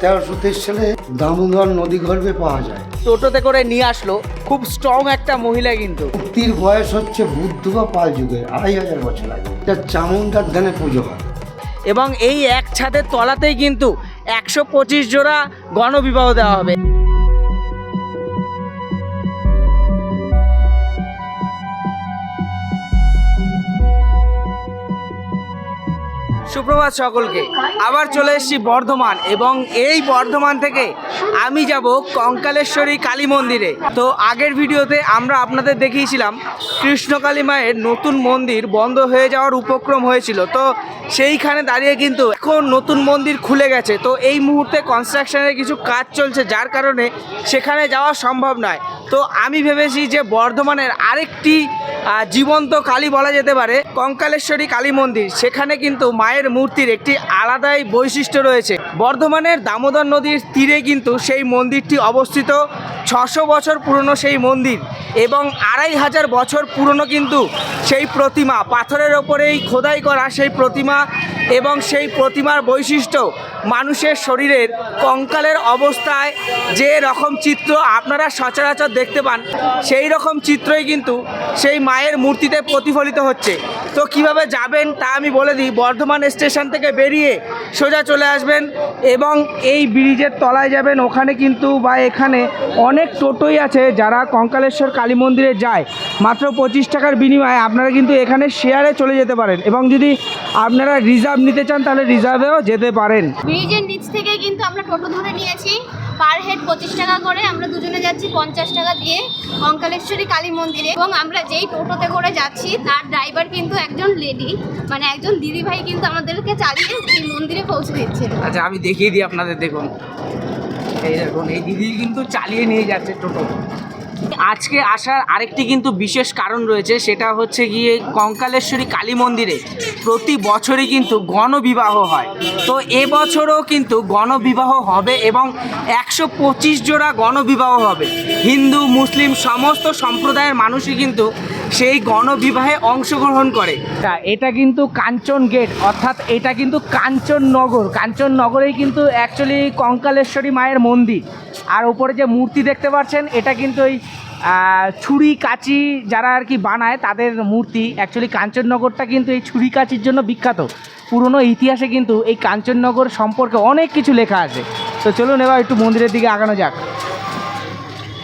তেরোশো তেইশ সালে দামোদর নদী গর্ভে পাওয়া যায়। টোটোতে করে নিয়ে আসলো খুব স্ট্রং একটা মহিলা কিন্তু। মূর্তির বয়স হচ্ছে বুদ্ধ বা পাল যুগে আড়াই হাজার বছর আগে। এটা চামুন্ডার ধ্যানে পুজো হয়। এবং এই এক ছাদের তলাতেই কিন্তু একশো পঁচিশ জোড়া গণবিবাহ দেওয়া হবে। সুপ্রভাত সকলকে। আবার চলে এসেছি বর্ধমান এবং এই বর্ধমান থেকে আমি যাব কঙ্কালেশ্বরী কালী মন্দিরে। তো আগের ভিডিওতে আমরা আপনাদের দেখিয়েছিলাম কৃষ্ণকালী মায়ের নতুন মন্দির বন্ধ হয়ে যাওয়ার উপক্রম হয়েছিল। তো সেইখানে দাঁড়িয়ে কিন্তু এখন নতুন মন্দির খুলে গেছে। তো এই মুহূর্তে কনস্ট্রাকশনের কিছু কাজ চলছে, যার কারণে সেখানে যাওয়া সম্ভব নয়। তো আমি ভেবেছি যে বর্ধমানের আরেকটি জীবন্ত কালী বলা যেতে পারে, কঙ্কালেশ্বরী কালী মন্দির। সেখানে কিন্তু মায়ের মূর্তির একটি আলাদাই বৈশিষ্ট্য রয়েছে। বর্ধমানের দামোদর নদীর তীরে কিন্তু সেই মন্দিরটি অবস্থিত। ছশো বছর পুরনো সেই মন্দির এবং আড়াই হাজার বছর পুরনো কিন্তু সেই প্রতিমা। পাথরের ওপরেই খোদাই করা সেই প্রতিমা এবং সেই প্রতিমার বৈশিষ্ট্য মানুষের শরীরের কঙ্কালের অবস্থায় যে রকম চিত্র আপনারা সচরাচর দেখতে পান, সেই রকম চিত্রই কিন্তু সেই মায়ের মূর্তিতে প্রতিফলিত হচ্ছে। তো কীভাবে যাবেন তা আমি বলে দিই। বর্ধমান স্টেশন থেকে বেরিয়ে সোজা চলে আসবেন এবং এই ব্রিজের তলায় যাবেন। ওখানে কিন্তু বা এখানে অনেক টোটোই আছে যারা কঙ্কালেশ্বর কালী মন্দিরে যায়। মাত্র পঁচিশ টাকার বিনিময়ে আপনারা কিন্তু এখানে শেয়ারে চলে যেতে পারেন। এবং যদি আপনারা রিজার্ভ নিতে চান তাহলে রিজার্ভেও যেতে পারেন। ব্রিজের নিচ থেকেই কিন্তু আমরা টোটো ধরে নিয়েছি। পার হেড পঁচিশ টাকা করে আমরা দুজনে যাচ্ছি পঞ্চাশ টাকা দিয়ে কঙ্কালেশ্বরী কালী মন্দিরে। এবং আমরা যেই টোটোতে করে যাচ্ছি তার ড্রাইভার কিন্তু একজন লেডি মানে একজন দিদি ভাই কিন্তু আমাদেরকে চালিয়ে সেই মন্দিরে পৌঁছে দিচ্ছে। আচ্ছা আমি দেখিয়ে দিই আপনাদের দেখুন। এই দেখুন এই দিদি কিন্তু চালিয়ে নিয়ে যাচ্ছে টোটো। আজকে আসার আরেকটি কিন্তু বিশেষ কারণ রয়েছে, সেটা হচ্ছে গিয়ে কঙ্কালেশ্বরী কালী মন্দিরে প্রতি বছরই কিন্তু গণবিবাহ হয়। তো এবছরও কিন্তু গণবিবাহ হবে এবং একশো পঁচিশ জোড়া গণবিবাহ হবে। হিন্দু, মুসলিম, সমস্ত সম্প্রদায়ের মানুষই কিন্তু সেই গণবিবাহে অংশগ্রহণ করে। তা এটা কিন্তু কাঞ্চন গেট, অর্থাৎ এটা কিন্তু কাঞ্চননগর কাঞ্চননগরেই কিন্তু অ্যাকচুয়ালি কঙ্কালেশ্বরী মায়ের মন্দির। আর উপরে যে মূর্তি দেখতে পাচ্ছেন, এটা কিন্তু ওই ছুরি কাঁচি যারা আর কি বানায়, তাদের মূর্তি। অ্যাকচুয়ালি কাঞ্চননগরটা কিন্তু এই ছুরি কাঁচির জন্য বিখ্যাত। পুরনো ইতিহাসে কিন্তু এই কাঞ্চননগর সম্পর্কে অনেক কিছু লেখা আছে। তো চলুন এবার একটু মন্দিরের দিকে আগানো যাক।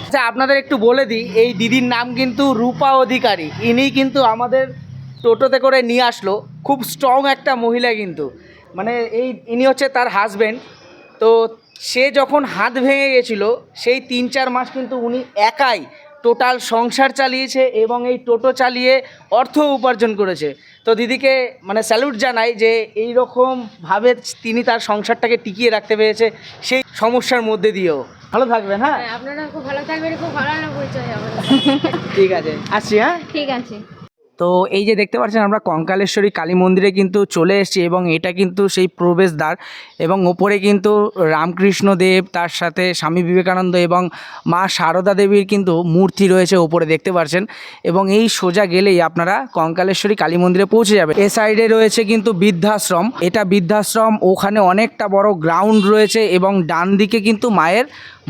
আচ্ছা আপনাদের একটু বলে দিই, এই দিদির নাম কিন্তু রূপা অধিকারী। ইনি কিন্তু আমাদের টোটোতে করে নিয়ে আসলো। খুব স্ট্রং একটা মহিলা কিন্তু। মানে এই, ইনি হচ্ছে তার হাজবেন্ড তো সে যখন হাত ভেঙে গেছিল, সেই তিন চার মাস কিন্তু উনি একাই টোটাল সংসার চালিয়েছে এবং এই টোটো চালিয়ে অর্থ উপার্জন করেছে। তো দিদিকে মানে স্যালুট জানাই যে এই রকমভাবে তিনি তার সংসারটাকে টিকিয়ে রাখতে পেরেছে সেই সমস্যার মধ্যে দিয়েও। ভালো থাকবেন হ্যাঁ? আপনারা খুব ভালো থাকবেন খুব ভালো না পরিচয় ঠিক আছে আসছি হ্যাঁ? ঠিক আছে। তো এই যে দেখতে পাচ্ছেন আমরা কঙ্কালেশ্বরী কালী মন্দিরে কিন্তু চলে এসেছি এবং এটা কিন্তু সেই প্রবেশদ্বার এবং ওপরে কিন্তু রামকৃষ্ণ দেব, তার সাথে স্বামী বিবেকানন্দ এবং মা সারদা দেবীর কিন্তু মূর্তি রয়েছে ওপরে দেখতে পাচ্ছেন এবং এই সোজা গেলেই আপনারা কঙ্কালেশ্বরী কালী মন্দিরে পৌঁছে যাবে এ সাইডে রয়েছে কিন্তু বৃদ্ধাশ্রম। এটা বৃদ্ধাশ্রম, ওখানে অনেকটা বড় গ্রাউন্ড রয়েছে এবং ডান দিকে কিন্তু মায়ের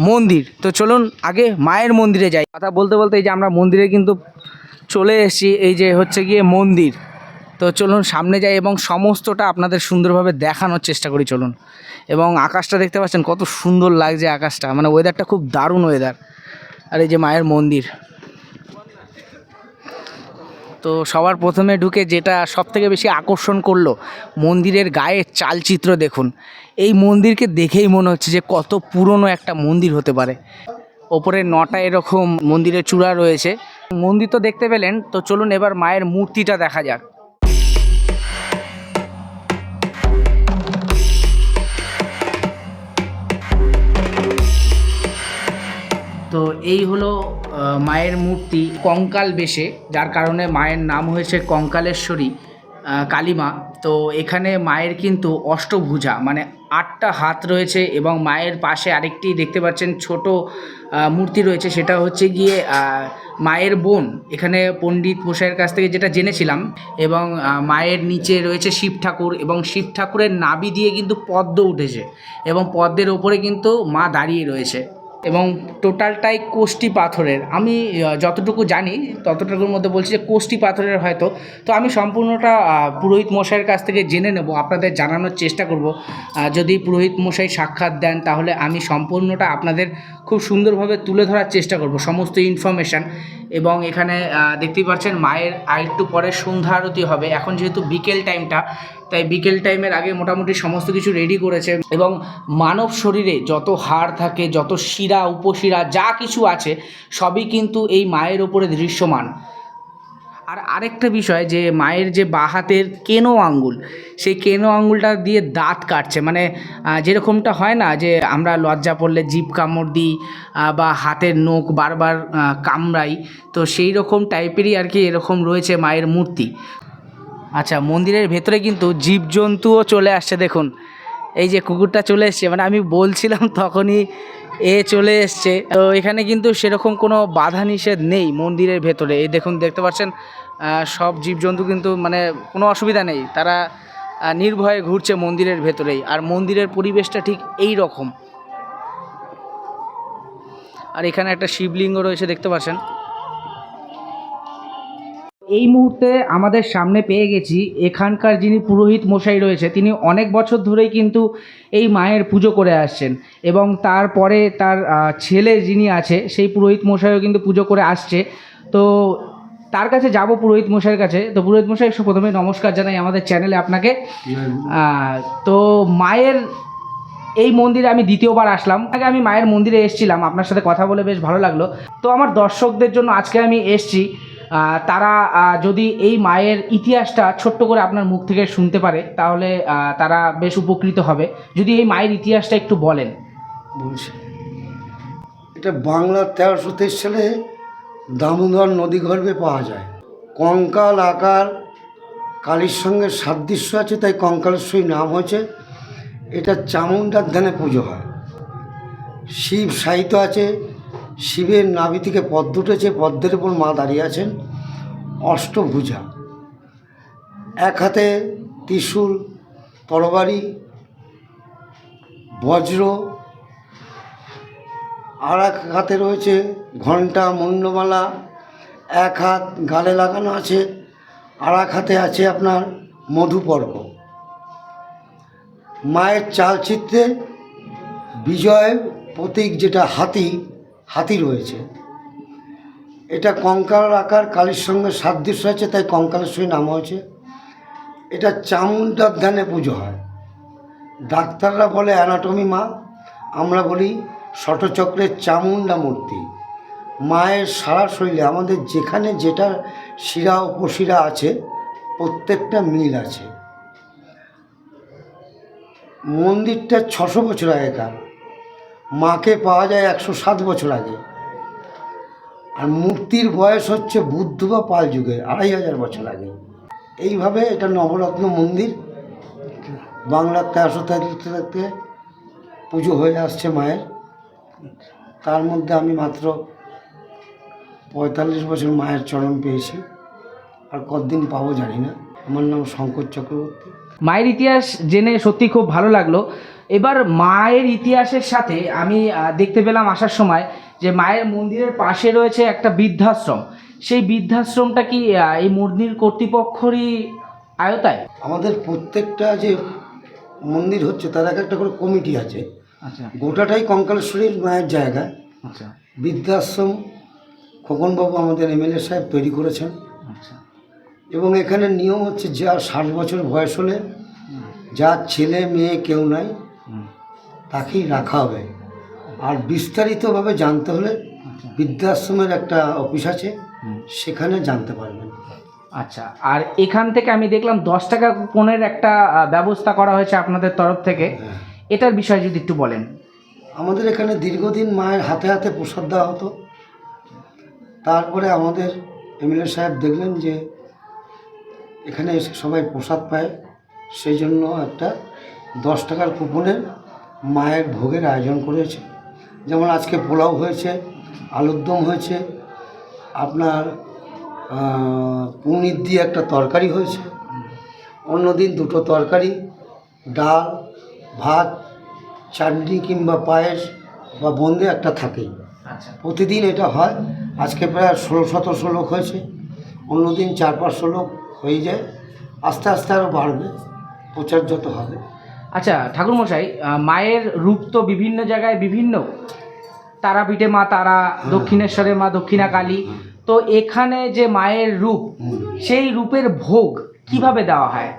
মন্দির। তো চলুন আগে মায়ের মন্দিরে যাই। কথা বলতে বলতে এই যে আমরা মন্দিরে কিন্তু চলে এসেছি, এই যে হচ্ছে গিয়ে মন্দির। তো চলুন সামনে যাই এবং সমস্তটা আপনাদের সুন্দরভাবে দেখানোর চেষ্টা করি, চলুন। এবং আকাশটা দেখতে পাচ্ছেন, কত সুন্দর লাগছে আকাশটা। মানে ওয়েদারটা খুব দারুণ ওয়েদার আর এই যে মায়ের মন্দির। তো সবার প্রথমে ঢুকে যেটা সব থেকে বেশি আকর্ষণ করল, মন্দিরের গায়ের চালচিত্র দেখুন। এই মন্দিরকে দেখেই মনে হচ্ছে যে কত পুরনো একটা মন্দির হতে পারে। ওপরে নটা এরকম মন্দিরের চূড়া রয়েছে। মন্দির তো দেখতে পেলেন, তো চলুন এবার মায়ের মূর্তিটা দেখা যাক। তো এই হলো মায়ের মূর্তি কঙ্কাল বেশে, যার কারণে মায়ের নাম হয়েছে কঙ্কালেশ্বরী কালীমা। তো এখানে মায়ের কিন্তু অষ্টভুজা মানে আটটা হাত রয়েছে এবং মায়ের পাশে আরেকটি দেখতে পাচ্ছেন ছোট মূর্তি রয়েছে, সেটা হচ্ছে গিয়ে মায়ের বোন। এখানে পণ্ডিত মশাইয়ের কাছ থেকে যেটা জেনেছিলাম, এবং মায়ের নিচে রয়েছে শিব ঠাকুর, এবং শিব ঠাকুরের নাবি দিয়ে কিন্তু পদ্ম উঠেছে, এবং পদ্মের ওপরে কিন্তু মা দাঁড়িয়ে রয়েছে। এবং টোটালটাই কোষ্টি পাথরের। আমি যতটুকু জানি, ততটুকুর মধ্যে বলছি যে কোষ্টি পাথরের হয়তো। তো আমি সম্পূর্ণটা পুরোহিত মশাইয়ের কাছ থেকে জেনে নেব, আপনাদের জানানোর চেষ্টা করব। যদি পুরোহিত মশাই সাক্ষাৎ দেন, তাহলে আমি সম্পূর্ণটা আপনাদের খুব সুন্দরভাবে তুলে ধরার চেষ্টা করব সমস্ত ইনফরমেশান এবং এখানে দেখতেই পাচ্ছেন মায়ের আরেকটু পরে সন্ধ্যা আরতি হবে। এখন যেহেতু বিকেল টাইমটা তাই বিকেল টাইমের আগে মোটামুটি সমস্ত কিছু রেডি করেছে এবং মানব শরীরে যত হাড় থাকে, যত শিরা, উপশিরা, যা কিছু আছে, সবই কিন্তু এই মায়ের ওপরে দৃশ্যমান। আর আরেকটা বিষয় যে মায়ের যে বাঁ হাতের কেনো আঙ্গুল, সেই কেনো আঙ্গুলটা দিয়ে দাঁত কাটছে। মানে যেরকমটা হয় না যে আমরা লজ্জা পড়লে জিভ কামড় দিই বা হাতের নখ বারবার কামড়াই, তো সেই রকম টাইপেরই আর কি এরকম রয়েছে মায়ের মূর্তি। আচ্ছা মন্দিরের ভেতরে কিন্তু জীবজন্তুও চলে আসছে, দেখুন। এই যে কুকুরটা চলে এসছে মানে আমি বলছিলাম তখনই এ চলে এসছে। তো এখানে কিন্তু সেরকম কোনো বাধা নিষেধ নেই মন্দিরের ভেতরে। এই দেখুন, দেখতে পাচ্ছেন সব জীবজন্তু কিন্তু মানে কোনো অসুবিধা নেই। তারা নির্ভয়ে ঘুরছে মন্দিরের ভেতরেই। আর মন্দিরের পরিবেশটা ঠিক এই রকম। আর এখানে একটা শিবলিঙ্গ রয়েছে, দেখতে পাচ্ছেন। এই মুহূর্তে আমাদের সামনে পেয়ে গেছি এখানকার যিনি পুরোহিত মশাই রয়েছে, তিনি অনেক বছর ধরেই কিন্তু এই মায়ের পুজো করে আসছেন এবং তারপরে তার ছেলে যিনি আছে, সেই পুরোহিত মশাইও কিন্তু পুজো করে আসছে। তো তার কাছে যাব পুরোহিত মশাইয়ের কাছে। তো পুরোহিত মশাই প্রথমে নমস্কার জানাই আমাদের চ্যানেলে আপনাকে। তো মায়ের এই মন্দিরে আমি দ্বিতীয়বার আসলাম। আগে আমি মায়ের মন্দিরে এসেছিলাম, আপনার সাথে কথা বলে বেশ ভালো লাগল। তো আমার দর্শকদের জন্য আজকে আমি এসছি। তারা যদি এই মায়ের ইতিহাসটা ছোট্ট করে আপনার মুখ থেকে শুনতে পারে, তাহলে তারা বেশ উপকৃত হবে। যদি এই মায়ের ইতিহাসটা একটু বলেন। এটা বাংলার তেরোশো তেইশ সালে দামোদর নদী গর্ভে পাওয়া যায়। কঙ্কাল আকার কালীর সঙ্গে সাদৃশ্য আছে, তাই কঙ্কালেশ্বরী নাম হয়েছে। এটা চামুন্ডার ধ্যানে পুজো হয়। শিব সাহিত্য আছে শিবের নাভি থেকে পদ্ম উঠেছে পদ্মের উপর মা দাঁড়িয়ে আছেন। অষ্টভুজা। এক হাতে ত্রিশূল, তরবারি, বজ্র। আর এক হাতে রয়েছে ঘণ্টা, মুন্ডমালা। এক হাত গালে লাগানো আছে, আর এক হাতে আছে আপনার মধুপর্ব। মায়ের চালচিত্রে বিজয় প্রতীক যেটা হাতি হাতি রয়েছে। এটা কঙ্কাল আকার, কালীর সঙ্গে সাদৃশ্য আছে, তাই কঙ্কালেশ্বরী নাম হয়েছে। এটা চামুন্ডার ধ্যানে পুজো হয়। ডাক্তাররা বলে অ্যানাটমি মা, আমরা বলি ষটচক্রের চামুন্ডা মূর্তি। মায়ের সারা শরীরে, আমাদের যেখানে যেটা শিরা উপশিরা আছে, প্রত্যেকটা মিল আছে। মন্দিরটা ছশো বছর আগেকার। মাকে পাওয়া যায় একশো সাত বছর আগে। আর মূর্তির বয়স হচ্ছে বুদ্ধ বা পাল যুগের, আড়াই হাজার বছর আগে। এইভাবে এটা নবরত্ন মন্দির বাংলার তেরোশো থেকে পুজো হয়ে আসছে মায়ের। তার মধ্যে আমি মাত্র পঁয়তাল্লিশ বছর মায়ের চরণ পেয়েছি। আর কতদিন পাবো জানি না। আমার নাম শঙ্কর চক্রবর্তী। মায়ের ইতিহাস জেনে সত্যি খুব ভালো লাগল। এবার মায়ের ইতিহাসের সাথে আমি দেখতে পেলাম আসার সময় যে মায়ের মন্দিরের পাশে রয়েছে একটা বৃদ্ধাশ্রম। সেই বৃদ্ধাশ্রমটা কি এই মন্দির কর্তৃপক্ষরই আয়তায় আমাদের প্রত্যেকটা যে মন্দির হচ্ছে তার এক একটা করে কমিটি আছে। আচ্ছা। গোটাটাই কঙ্কালেশ্বরীর মায়ের জায়গা। আচ্ছা। বৃদ্ধাশ্রম খোকনবাবু আমাদের এমএলএ সাহেব তৈরি করেছেন। আচ্ছা। এবং এখানে নিয়ম হচ্ছে যার ষাট বছর বয়স হলে যার ছেলে মেয়ে কেউ নাই তাকেই রাখা হবে। আর বিস্তারিতভাবে জানতে হলে আচ্ছা। বৃদ্ধাশ্রমের একটা অফিস আছে সেখানে জানতে পারবেন। আচ্ছা আর এখান থেকে আমি দেখলাম দশ টাকা কুপনের একটা ব্যবস্থা করা হয়েছে আপনাদের তরফ থেকে। হ্যাঁ। এটার বিষয়ে যদি একটু বলেন। আমাদের এখানে দীর্ঘদিন মায়ের হাতে হাতে প্রসাদ দেওয়া হতো। তারপরে আমাদের এমএলএ সাহেব দেখলেন যে এখানে এসে সবাই প্রসাদ পায় সেই জন্য একটা দশ টাকার কুপনের মায়ের ভোগের আয়োজন করেছে। যেমন আজকে পোলাও হয়েছে আলুর দম হয়েছে আপনার পনির দিয়ে একটা তরকারি হয়েছে। অন্যদিন দুটো তরকারি ডাল ভাত চাটনি কিংবা পায়েস বা বন্দি একটা থাকেই। আচ্ছা। প্রতিদিন এটা হয়। আজকে প্রায় ষোলো সতেরোশো লোক হয়েছে। অন্যদিন চার পাঁচশো লোক হয়ে যায়। আস্তে আস্তে আরও বাড়বে। প্রচার যত হবে। আচ্ছা ঠাকুরমশাই মায়ের রূপ তো বিভিন্ন জায়গায় বিভিন্ন। তারাপীঠে মা তারা দক্ষিণেশ্বরে মা দক্ষিণা কালী তো এখানে যে মায়ের রূপ সেই রূপের ভোগ কীভাবে দেওয়া হয়?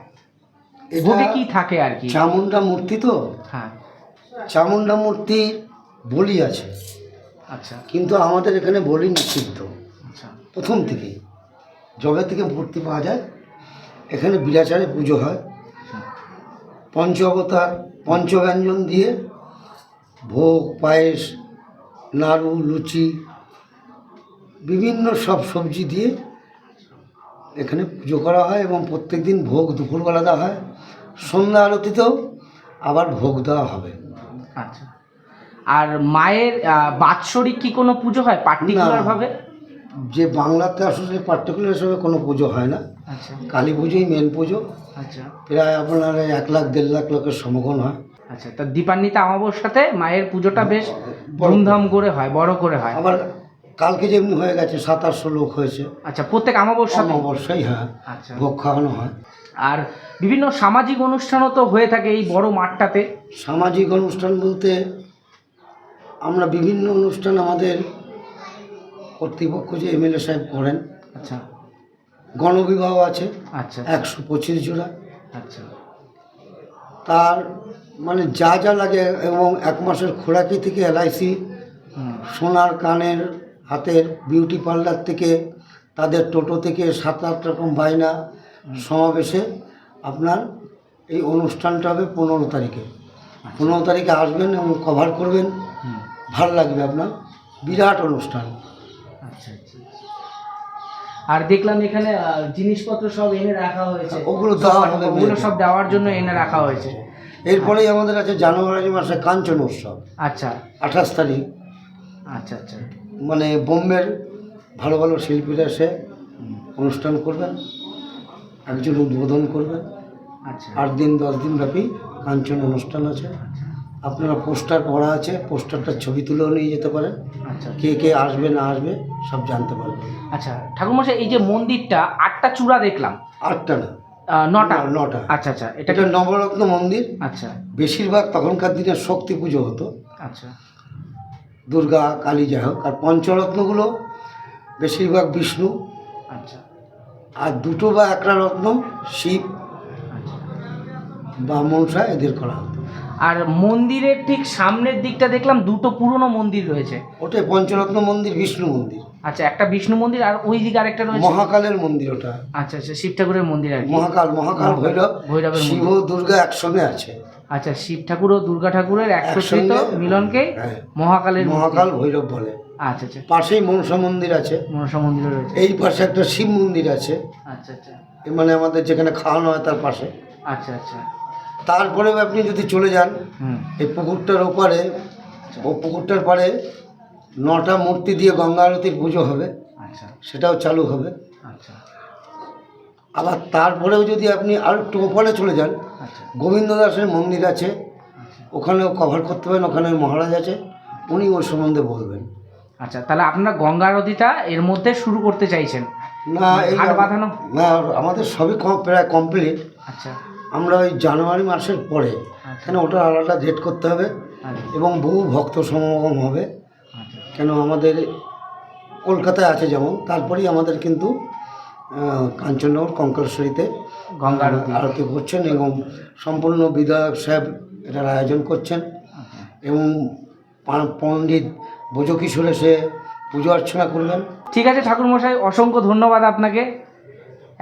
ভোগে কি থাকে আর কি? চামুন্ডা মূর্তি তো। হ্যাঁ। চামুন্ডা মূর্তি বলি আছে। আচ্ছা। কিন্তু আমাদের এখানে বলি নিষিদ্ধ। আচ্ছা। প্রথম থেকে। জবে থেকে মূর্তি পাওয়া যায় এখানে বিলাচারে পুজো হয়। পঞ্চ অবতার পঞ্চব্যঞ্জন দিয়ে ভোগ পায়েস নাড়ু লুচি বিভিন্ন সব সবজি দিয়ে এখানে পুজো করা হয় এবং প্রত্যেক দিন ভোগ দুপুরবেলা দেওয়া হয়। সন্ধ্যা আরতিতেও আবার ভোগ দেওয়া হবে। আচ্ছা। আর মায়ের বাৎসরিক কি কোনো পুজো হয় পার্টিকুলার ভাবে? যে বাংলাতে আসলে পার্টিকুলার হিসেবে কোনো পুজো হয় না। আচ্ছা। কালী পুজোই মেন পুজো। আচ্ছা। প্রায় আপনার এক লাখ দেড় লাখ লোকের সমাগম হয়। আচ্ছা তা দীপান্বিতা অমাবস্যাতে মায়ের পুজোটা বেশ বড় ধুমধাম করে হয় বড় করে হয়। আবার কালকে যেমনি হয়ে গেছে সাত আটশো লোক হয়েছে। আচ্ছা প্রত্যেক অমাবস্যাতে? অবশ্যই হ্যাঁ আচ্ছা। ভোগ খাওয়ানো হয়। আর বিভিন্ন সামাজিক অনুষ্ঠানও তো হয়ে থাকে এই বড় মাঠটাতে। সামাজিক অনুষ্ঠান বলতে আমরা বিভিন্ন অনুষ্ঠান আমাদের কর্তৃপক্ষ যে এমএলএ সাহেব করেন। আচ্ছা। গণবিবাহ আছে আচ্ছা একশো পঁচিশ জোড়া। আচ্ছা। তার মানে যা যা লাগে এবং এক মাসের খোরাকি থেকে এলআইসি সোনার কানের হাতের বিউটি পার্লার থেকে তাদের টোটো থেকে সাত আট রকম বায়না সমাবেশে আপনার এই অনুষ্ঠানটা হবে পনেরো তারিখে। পনেরো তারিখে আসবেন এবং কভার করবেন। ভালো লাগবে আপনার। বিরাট অনুষ্ঠান। আচ্ছা আচ্ছা আর দেখলাম এখানে জিনিসপত্র সব এনে রাখা হয়েছে। ওগুলো দেওয়া হবে ওগুলো সব দেওয়ার জন্য এনে রাখা হয়েছে। এরপরেই আমাদের আছে জানুয়ারি মাসে কাঞ্চন উৎসব। আচ্ছা। আঠাশ তারিখ। আচ্ছা আচ্ছা। মানে বোম্বের ভালো ভালো শিল্পীরা এসে অনুষ্ঠান করবেন একজন উদ্বোধন করবেন। আচ্ছা। আট দিন দশ দিন ব্যাপী কাঞ্চন অনুষ্ঠান আছে। আপনারা পোস্টার করা আছে পোস্টারটার ছবি তুলেও নিয়ে যেতে পারেন। আচ্ছা। কে কে আসবে না আসবে সব জানতে পারবেন। আচ্ছা ঠাকুরমশাই এই যে মন্দিরটা আটটা চূড়া দেখলাম। আটটা না। নটা? নটা। আচ্ছা আচ্ছা এটা নবরত্ন মন্দির। আচ্ছা। বেশিরভাগ তখনকার দিনে শক্তি পুজো হতো। আচ্ছা। দুর্গা কালী যাই হোক। আর পঞ্চরত্নগুলো বেশিরভাগ বিষ্ণু। আচ্ছা। আর দুটো বা একটা রত্ন শিব আচ্ছা। বা মনসা এদের করা আর মন্দিরের ঠিক সামনের দিকটা দেখলাম দুটো পুরনো মন্দির রয়েছে। ওটাই পঞ্চরত্ন মন্দির বিষ্ণু মন্দির। আচ্ছা একটা বিষ্ণু মন্দির আর ওই দিকে আরেকটা রয়েছে? মহাকালের মন্দির ওটা। আচ্ছা আচ্ছা শিব ঠাকুরের মন্দির আর কি। মহাকাল মহাকাল ভৈরব ভৈরবের শিব মন্দির। ও দুর্গা একসঙ্গে আছে। আচ্ছা শিব ঠাকুর ও দুর্গা ঠাকুরের একত্রিত একসঙ্গে, মিলনকে হ্যাঁ। মহাকালের মহাকাল ভৈরব বলে। আচ্ছা আচ্ছা। পাশেই মনসা মন্দির আছে। মনসা মন্দিরও রয়েছে। এই পাশে একটা শিব মন্দির আছে। আচ্ছা আচ্ছা। এ মানে আমাদের যেখানে খাওয়ানো হয় তার পাশে। আচ্ছা আচ্ছা। তারপরেও আপনি যদি চলে যান এই পুকুরটার ওপারে ও পুকুরটার পারে নটা মূর্তি দিয়ে গঙ্গা আরতির পুজো হবে। আচ্ছা। সেটাও চালু হবে। আচ্ছা। আবার তারপরেও যদি আপনি আর একটু ওপারে চলে যান আচ্ছা। গোবিন্দ দাসের মন্দির আছে। ওখানেও কভার করতে পারেন ওখানে মহারাজ আছে। উনি ওর সম্বন্ধে বলবেন। আচ্ছা তাহলে আপনারা গঙ্গা আরতিটা এর মধ্যে শুরু করতে চাইছেন? না বাঁধানো? না আমাদের সবই প্রায় কমপ্লিট আচ্ছা। আমরা ওই জানুয়ারি মাসের পরে আচ্ছা। কেন ওটা আলাদা ডেট করতে হবে আচ্ছা। এবং বহু ভক্ত সমাগম হবে। আচ্ছা। কেন আমাদের কলকাতায় আছে যেমন তারপরেই আমাদের কিন্তু কাঞ্চননগর কঙ্কলেশ্বরীতে গঙ্গা আরতি। করছেন এবং সম্পূর্ণ বিধায়ক সাহেব এটার আয়োজন করছেন। এবং পণ্ডিত বোজকিশোর এসে পুজো অর্চনা করবেন ঠিক আছে ঠাকুরমশাই অসংখ্য ধন্যবাদ আপনাকে।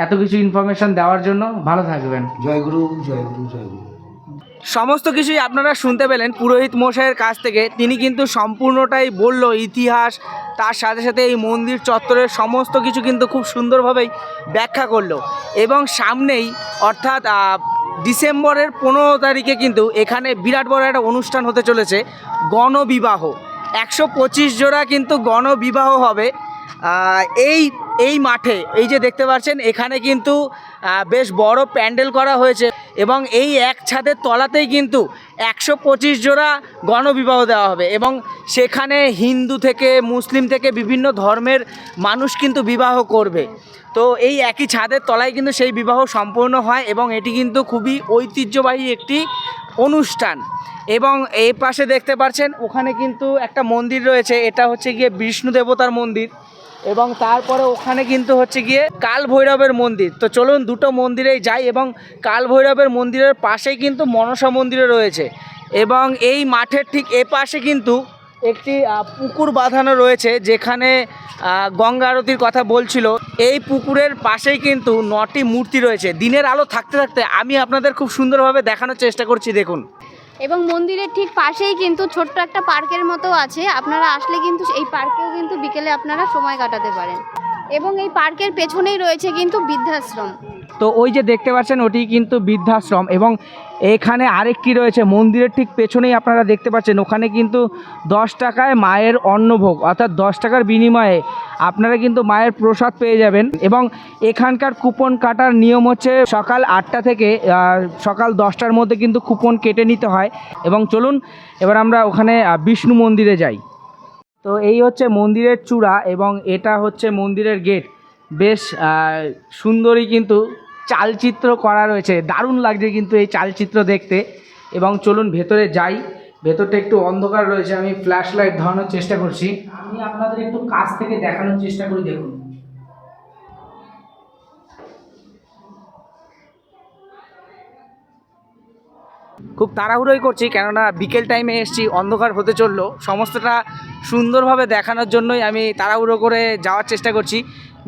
এত কিছু ইনফরমেশন দেওয়ার জন্য ভালো থাকবেন। জয়গুরু জয়গুরু জয়গুরু। সমস্ত কিছুই আপনারা শুনতে পেলেন পুরোহিত মশাইয়ের কাছ থেকে। তিনি কিন্তু সম্পূর্ণটাই বলল ইতিহাস তার সাথে সাথে এই মন্দির চত্বরের সমস্ত কিছু কিন্তু খুব সুন্দরভাবেই ব্যাখ্যা করল। এবং সামনেই অর্থাৎ ডিসেম্বরের পনেরো তারিখে কিন্তু এখানে বিরাট বড় একটা অনুষ্ঠান হতে চলেছে গণবিবাহ। একশো পঁচিশ জোড়া কিন্তু গণবিবাহ হবে। এই এই মাঠে, এই যে দেখতে পাচ্ছেন, এখানে কিন্তু বেশ বড় প্যান্ডেল করা হয়েছে এবং এই এক ছাদের তলাতেই কিন্তু একশো পঁচিশ জোড়া গণবিবাহ দেওয়া হবে এবং সেখানে হিন্দু থেকে, মুসলিম থেকে বিভিন্ন ধর্মের মানুষ কিন্তু বিবাহ করবে। তো এই একই ছাদের তলায় কিন্তু সেই বিবাহ সম্পূর্ণ হয় এবং এটি কিন্তু খুবই ঐতিহ্যবাহী একটি অনুষ্ঠান। এবং এই পাশে দেখতে পাচ্ছেন, ওখানে কিন্তু একটা মন্দির রয়েছে, এটা হচ্ছে গিয়ে বিষ্ণু দেবতার মন্দির। এবং তারপরে ওখানে কিন্তু হচ্ছে গিয়ে কাল ভৈরবের মন্দির। তো চলুন দুটো মন্দিরেই যাই এবং কাল ভৈরবের মন্দিরের পাশেই কিন্তু মনসা মন্দিরও রয়েছে। এবং এই মাঠের ঠিক এ পাশে কিন্তু একটি পুকুর বাঁধানো রয়েছে যেখানে গঙ্গা আরতির কথা বলছিল। এই পুকুরের পাশেই কিন্তু নটি মূর্তি রয়েছে। দিনের আলো থাকতে থাকতে আমি আপনাদের খুব সুন্দরভাবে দেখানোর চেষ্টা করছি, দেখুন। এবং মন্দিরের ঠিক পাশেই কিন্তু ছোট্ট একটা পার্কের মতো আছে। আপনারা আসলে কিন্তু এই পার্কেও কিন্তু বিকেলে আপনারা সময় কাটাতে পারেন। এবং এই পার্কের পেছনেই রয়েছে কিন্তু বৃদ্ধাশ্রম। তো ওই যে দেখতে পাচ্ছেন, ওটি কিন্তু বৃদ্ধাশ্রম এবং এখানে আরেকটি রয়েছে, মন্দিরের ঠিক পেছনেই আপনারা দেখতে পাচ্ছেন, ওখানে কিন্তু দশ টাকায় মায়ের অন্নভোগ, অর্থাৎ দশ টাকার বিনিময়ে আপনারা কিন্তু মায়ের প্রসাদ পেয়ে যাবেন এবং এখানকার কুপন কাটার নিয়ম হচ্ছে সকাল আটটা থেকে সকাল দশটার মধ্যে কিন্তু কুপন কেটে নিতে হয় এবং চলুন এবার আমরা ওখানে বিষ্ণু মন্দিরে যাই। তো এই হচ্ছে মন্দিরের চূড়া এবং এটা হচ্ছে মন্দিরের গেট, বেশ সুন্দরই কিন্তু চালচিত্র করা রয়েছে। দারুণ লাগছে কিন্তু এই চালচিত্র দেখতে। এবং চলুন ভেতরে যাই। ভেতরটা একটু অন্ধকার রয়েছে, আমি ফ্ল্যাশ লাইট ধরানোর চেষ্টা করছি। আমি আপনাদের একটু কাছ থেকে দেখানোর চেষ্টা করি, দেখুন। খুব তাড়াহুড়োই করছি, কেননা বিকেল টাইমে এসেছি, অন্ধকার হতে চলল। সমস্তটা সুন্দরভাবে দেখানোর জন্যই আমি তাড়াহুড়ো করে যাওয়ার চেষ্টা করছি।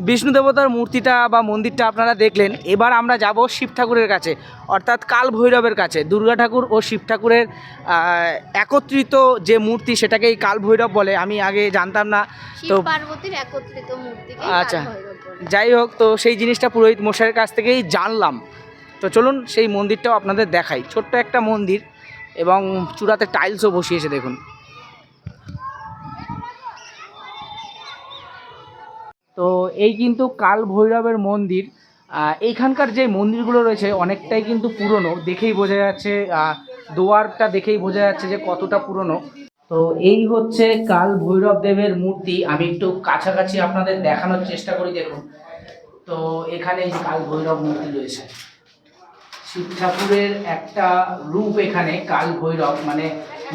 বিষ্ণু দেবতার মূর্তিটা বা মন্দিরটা আপনারা দেখলেন। এবার আমরা যাব শিব ঠাকুরের কাছে অর্থাৎ কাল ভৈরবের কাছে। দুর্গা ঠাকুর ও শিব ঠাকুরের একত্রিত যে মূর্তি সেটাকেই কাল ভৈরব বলে। আমি আগে জানতাম না তো পার্বতীর একত্রিত মূর্তিকে আচ্ছা। যাই হোক তো সেই জিনিসটা পুরোহিত মশাইয়ের কাছ থেকেই জানলাম। তো চলুন সেই মন্দিরটাও আপনাদের দেখাই। ছোট্ট একটা মন্দির এবং চূড়াতে টাইলসও বসিয়েছে দেখুন। তো এই কিন্তু কাল ভৈরবের মন্দির। এইখানকার যে মন্দিরগুলো রয়েছে অনেকটাই কিন্তু পুরনো, দেখেই বোঝা যাচ্ছে দুয়ারটা দেখেই বোঝা যাচ্ছে যে কতটা পুরনো। তো এই হচ্ছে কাল ভৈরব দেবের মূর্তি, আমি একটু কাছাকাছি আপনাদের দেখানোর চেষ্টা করি, দেখুন। তো এখানে কাল ভৈরব মূর্তি রয়েছে। শিব ঠাকুরের একটা রূপ এখানে কাল ভৈরব মানে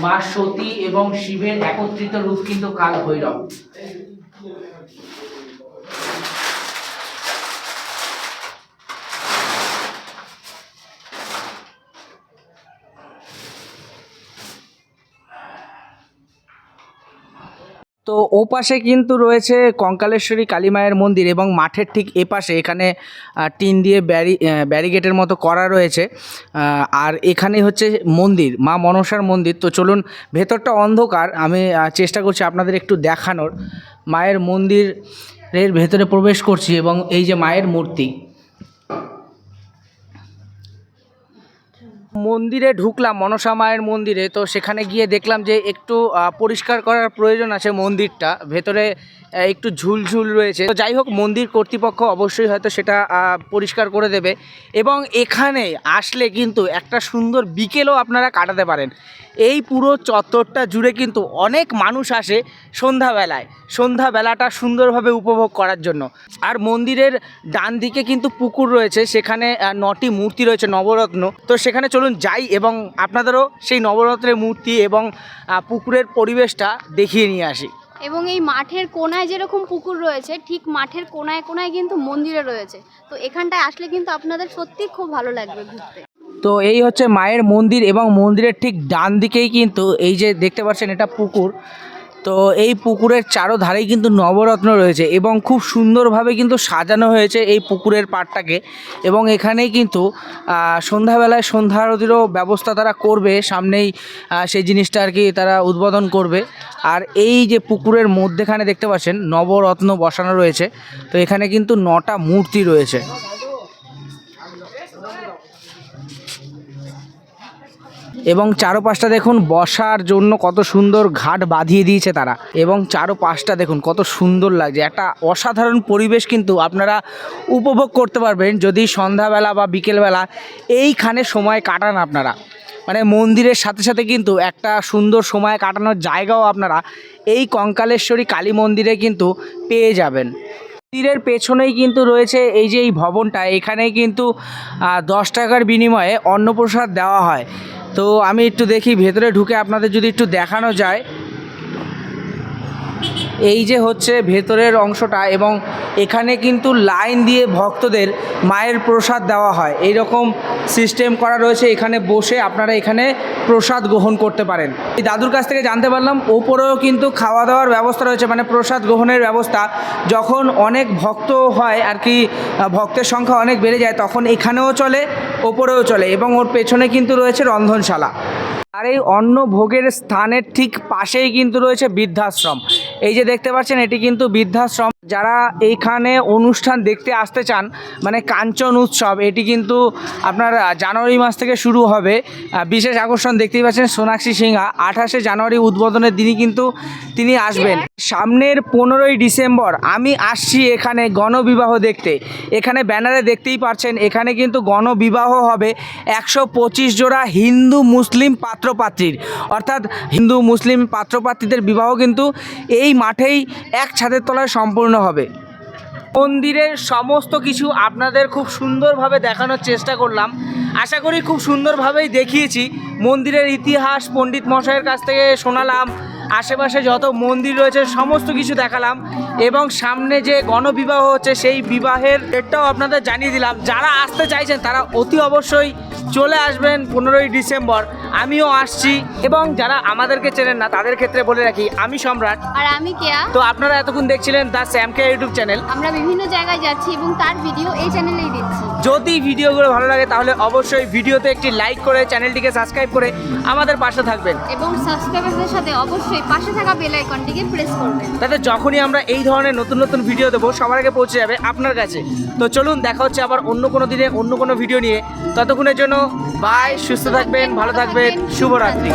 মা সতী এবং শিবের একত্রিত রূপ কিন্তু কাল ভৈরব। তো ও পাশে কিন্তু রয়েছে কঙ্কালেশ্বরী কালী মায়ের মন্দির এবং মাঠের ঠিক এ পাশে এখানে টিন দিয়ে ব্যারি ব্যারিগেটের মতো করা রয়েছে। আর এখানে হচ্ছে মন্দির, মা মনসার মন্দির। তো চলুন, ভেতরটা অন্ধকার, আমি চেষ্টা করছি আপনাদের একটু দেখানোর। মায়ের মন্দিরের ভেতরে প্রবেশ করছি এবং এই যে মায়ের মূর্তি। মন্দিরে ঢুকলাম, মনসা মায়ের মন্দিরে। তো সেখানে গিয়ে দেখলাম যে একটু পরিষ্কার করার প্রয়োজন আছে মন্দিরটা। ভেতরে একটু ঝুলঝুল রয়েছে। তো যাই হোক, মন্দির কর্তৃপক্ষ অবশ্যই হয়তো সেটা পরিষ্কার করে দেবে। এবং এখানে আসলে কিন্তু একটা সুন্দর বিকেলও আপনারা কাটাতে পারেন। এই পুরো চত্বরটা জুড়ে কিন্তু অনেক মানুষ আসে সন্ধ্যাবেলায়। সন্ধ্যাবেলাটা সুন্দরভাবে উপভোগ করার জন্য। আর মন্দিরের ডান দিকে কিন্তু পুকুর রয়েছে। সেখানে নটি মূর্তি রয়েছে, নবরত্ন। তো সেখানে চলুন যাই এবং আপনাদেরও সেই নবরত্নের মূর্তি এবং পুকুরের পরিবেশটা দেখিয়ে নিয়ে আসি। এবং এই মাঠের কোনায় যেরকম পুকুর রয়েছে, ঠিক মাঠের কোনায় কোনায় কিন্তু মন্দিরে রয়েছে। তো এখানটায় আসলে কিন্তু আপনাদের সত্যি খুব ভালো লাগবে ঘুরতে। তো এই হচ্ছে মায়ের মন্দির এবং মন্দিরের ঠিক ডান দিকেই কিন্তু এই যে দেখতে পাচ্ছেন এটা পুকুর। তো এই পুকুরের চারো চারোধারেই কিন্তু নবরত্ন রয়েছে এবং খুব সুন্দরভাবে কিন্তু সাজানো হয়েছে এই পুকুরের পাড়টাকে এবং এখানেই কিন্তু সন্ধ্যাবেলায় সন্ধ্যা আরতিরও ব্যবস্থা তারা করবে, সামনেই সেই জিনিসটা আর কি তারা উদ্বোধন করবে। আর এই যে পুকুরের মধ্যেখানে দেখতে পাচ্ছেন নবরত্ন বসানো রয়েছে, তো এখানে কিন্তু নটা মূর্তি রয়েছে। এবং চারোপাশটা দেখুন বসার জন্য কত সুন্দর ঘাট বাঁধিয়ে দিয়েছে তারা। এবং চারোপাশটা দেখুন কত সুন্দর লাগছে। একটা অসাধারণ পরিবেশ কিন্তু আপনারা উপভোগ করতে পারবেন যদি সন্ধ্যাবেলা বা বিকেলবেলা এইখানে সময় কাটান আপনারা। মানে মন্দিরের সাথে সাথে কিন্তু একটা সুন্দর সময় কাটানোর জায়গাও আপনারা এই কঙ্কালেশ্বরী কালী মন্দিরে কিন্তু পেয়ে যাবেন। মন্দিরের পেছনেই কিন্তু রয়েছে এই যে এই ভবনটা। এখানে কিন্তু দশ টাকার বিনিময়ে অন্নপ্রসাদ দেওয়া হয়। তো আমি একটু দেখি, ভেতরে ঢুকে আপনাদের যদি একটু দেখানো যায়। এই যে হচ্ছে ভেতরের অংশটা এবং এখানে কিন্তু লাইন দিয়ে ভক্তদের মায়ের প্রসাদ দেওয়া হয়। এই রকম সিস্টেম করা রয়েছে এখানে বসে আপনারা এখানে প্রসাদ গ্রহণ করতে পারেন। এই দাদুর কাছ থেকে জানতে পারলাম, ওপরেও কিন্তু খাওয়া দাওয়ার ব্যবস্থা রয়েছে মানে প্রসাদ গ্রহণের ব্যবস্থা। যখন অনেক ভক্ত হয় আর কি ভক্তের সংখ্যা অনেক বেড়ে যায়, তখন এখানেও চলে, ওপরেও চলে এবং ওর পেছনে কিন্তু রয়েছে রন্ধনশালা। আর এই অন্ন ভোগের স্থানের ঠিক পাশেই কিন্তু রয়েছে বৃদ্ধাশ্রম। এই যে দেখতে পাচ্ছেন, এটি কিন্তু বৃদ্ধাশ্রম। যারা এইখানে অনুষ্ঠান দেখতে আসতে চান মানে কাঞ্চন উৎসব, এটি কিন্তু আপনার জানুয়ারি মাস থেকে শুরু হবে। বিশেষ আকর্ষণ দেখতেই পাচ্ছেন সোনাক্ষী সিংহা। আঠাশে জানুয়ারি উদ্বোধনের দিনই কিন্তু তিনি আসবেন। সামনের পনেরোই ডিসেম্বর আমি আসছি এখানে গণবিবাহ দেখতে। এখানে ব্যানারে দেখতেই পাচ্ছেন, এখানে কিন্তু গণবিবাহ হবে একশো পঁচিশ জোড়া হিন্দু মুসলিম পাত্রপাত্রীর। অর্থাৎ হিন্দু মুসলিম পাত্রপাত্রীদের বিবাহ কিন্তু এই মাঠেই এক ছাদের তলায় সম্পূর্ণ হবে। মন্দিরের সমস্ত কিছু আপনাদের খুব সুন্দরভাবে দেখানোর চেষ্টা করলাম। আশা করি খুব সুন্দরভাবেই দেখিয়েছি। মন্দিরের ইতিহাস পণ্ডিত মশাইয়ের কাছ থেকে শোনালাম। আশেপাশে যত মন্দির রয়েছে সমস্ত কিছু দেখালাম। এবং সামনে যে গণবিবাহ হচ্ছে সেই বিবাহের ডেটটাও আপনাদের জানিয়ে দিলাম। যারা আসতে চাইছেন তারা অতি অবশ্যই চলে আসবেন পনেরোই ডিসেম্বর। আমিও আসছি। এবং যারা আমাদেরকে চেনেন না তাদের ক্ষেত্রে বলে রাখি আমি সম্রাট। আর আমি কেয়া। তো আপনারা এতক্ষণ দেখছিলেন দ্য স্যামকে ইউটিউব চ্যানেল। আমরা বিভিন্ন জায়গায় যাচ্ছি এবং তার ভিডিও এই চ্যানেলেই দিচ্ছি যদি ভিডিওগুলো ভালো লাগে তাহলে অবশ্যই ভিডিওতে একটি লাইক করে চ্যানেলটিকে সাবস্ক্রাইব করে আমাদের পাশে থাকবেন। এবং সাবস্ক্রাইবারদের সাথে অবশ্যই পাশে থাকা বেল আইকনটিকে প্রেস করবেন। তাতে যখনই আমরা এই ধরনের নতুন নতুন ভিডিও দেবো সবার আগে পৌঁছে যাবে আপনার কাছে। তো চলুন দেখা হচ্ছে আবার অন্য কোনো দিনে অন্য কোনো ভিডিও নিয়ে। ততক্ষণের জন্য বাই সুস্থ থাকবেন ভালো থাকবেন শুভরাত্রি।